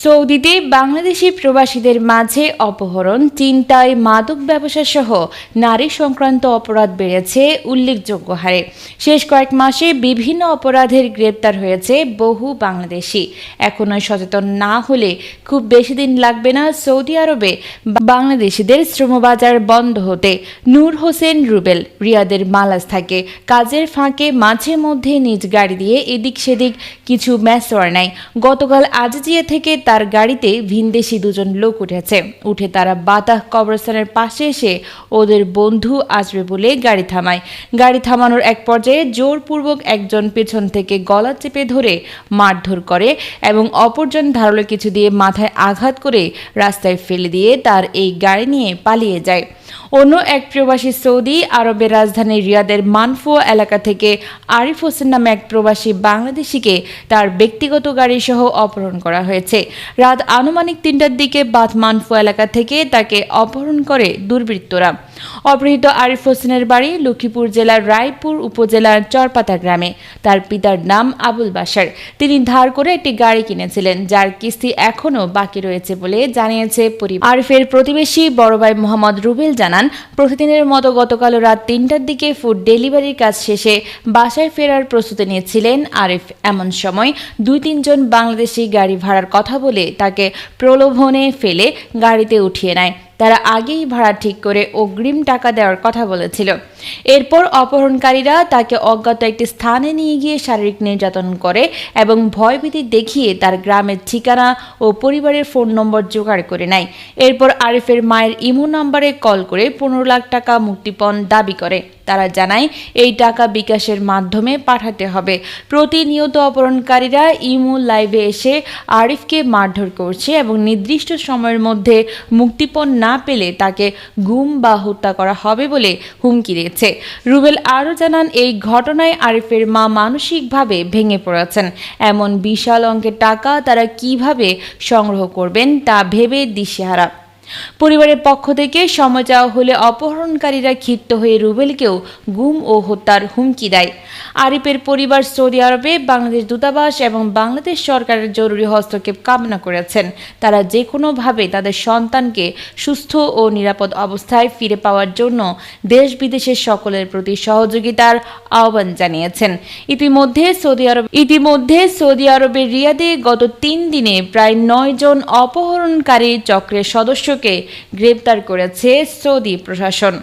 সৌদিতে বাংলাদেশি প্রবাসীদের মাঝে অপহরণ, চিন্তায় মাদক ব্যবসা সহ নারী সংক্রান্ত অপরাধ বেড়েছে উল্লেখযোগ্য হারে। শেষ কয়েক মাসে বিভিন্ন অপরাধের গ্রেপ্তার হয়েছে বহু বাংলাদেশি। এখনও সচেতন না হলে খুব বেশি দিন লাগবে না সৌদি আরবে বাংলাদেশিদের শ্রমবাজার বন্ধ হতে। নূর হোসেন রুবেল, রিয়াদের মালাজ থাকে। কাজের ফাঁকে মাঝে মধ্যে নিজ গাড়ি দিয়ে এদিক সেদিক কিছু ম্যাসওয়ার নেয়। গতকাল আজিজিয়া থেকে তার গাড়িতে ভিনদেশি দুজন লোক উঠেছে। উঠে তারা বাতাহ কবরস্থানের পাশে এসে ওদের বন্ধু আসবে বলে গাড়ি থামায়। গাড়ি থামানোর এক পর্যায়ে জোরপূর্বক একজন পেছন থেকে গলা চেপে ধরে মারধর করে এবং অপরজন ধারালো কিছু দিয়ে মাথায় আঘাত করে রাস্তায় ফেলে দিয়ে তার এই গাড়ি নিয়ে পালিয়ে যায়। অন্য এক প্রবাসী সৌদি আরবের রাজধানী রিয়াদের মানফুয়া এলাকা থেকে আরিফ হোসেন নামে এক প্রবাসী বাংলাদেশিকে তার ব্যক্তিগত গাড়ি সহ অপহরণ করা হয়েছে। রাত আনুমানিক তিনটার দিকে বাথ মানফুয়া এলাকা থেকে তাকে অপহরণ করে দুর্বৃত্তরা। অপহৃত আরিফ হোসেনের বাড়ি লক্ষ্মীপুর জেলার রায়পুর উপজেলার চরপাতা গ্রামে। তার পিতার নাম আবুল বাসার তিনি ধার করে একটি গাড়ি কিনেছিলেন, যার কিস্তি এখনও বাকি রয়েছে বলে জানিয়েছে পরিবার। আরিফের প্রতিবেশী বড় ভাই মোহাম্মদ রুবেল জানান প্রতিদিনের মতো গতকাল রাত তিনটার দিকে ফুড ডেলিভারির কাজ শেষে বাসায় ফেরার প্রস্তুতি নিয়েছিলেন আরিফ। এমন সময় দুই তিনজন বাংলাদেশি গাড়ি ভাড়ার কথা বলে তাকে প্রলোভনে ফেলে গাড়িতে উঠিয়ে নেয়। তারা আগেই ভাড়া ঠিক করে অগ্রিম টাকা দেওয়ার কথা বলেছিল। এরপর অপহরণকারীরা তাকে অজ্ঞাত একটি স্থানে নিয়ে গিয়ে শারীরিক নির্যাতন করে এবং ভয়ভীতি দেখিয়ে তার গ্রামের ঠিকানা ও পরিবারের ফোন নম্বর জোগাড় করে নেয়। এরপর আরিফের মায়ের ইমো নম্বরে কল করে পনেরো লাখ টাকা মুক্তিপণ দাবি করে। তারা জানায়, এই টাকা বিকাশের মাধ্যমে পাঠাতে হবে। প্রতিনিয়ত অপহরণকারীরা ইমো লাইভে এসে আরিফকে মারধর করছে এবং নির্দিষ্ট সময়ের মধ্যে মুক্তিপণ না পেলে তাকে গুম বা হত্যা করা হবে বলে হুমকি দিয়েছে। রুবেল আরও জানান, এই ঘটনায় আরিফের মা মানসিকভাবে ভেঙে পড়েছেন। এমন বিশাল অঙ্কের টাকা তারা কীভাবে সংগ্রহ করবেন তা ভেবে দিশেহারা। পরিবারের পক্ষ থেকে সময় চাওয়া হলে অপহরণকারীরা ক্ষিপ্ত হয়ে রুবেলকেও গুম ও হত্যার হুমকি দেয়। আরিফের পরিবার সৌদি আরবে, বাংলাদেশ দূতাবাস এবং বাংলাদেশ সরকারের জরুরি হস্তক্ষেপ কামনা করেছেন। তারা যে কোনোভাবে তাদের সন্তানকে সুস্থ ও নিরাপদ অবস্থায় ফিরে পাওয়ার জন্য দেশ বিদেশের সকলের প্রতি সহযোগিতার আহ্বান জানিয়েছেন। ইতিমধ্যে সৌদি আরব ইতিমধ্যে সৌদি আরবের রিয়াদে গত তিন দিনে প্রায় নয় জন অপহরণকারী চক্রের সদস্যকে গ্রেপ্তার করেছে সৌদি প্রশাসন।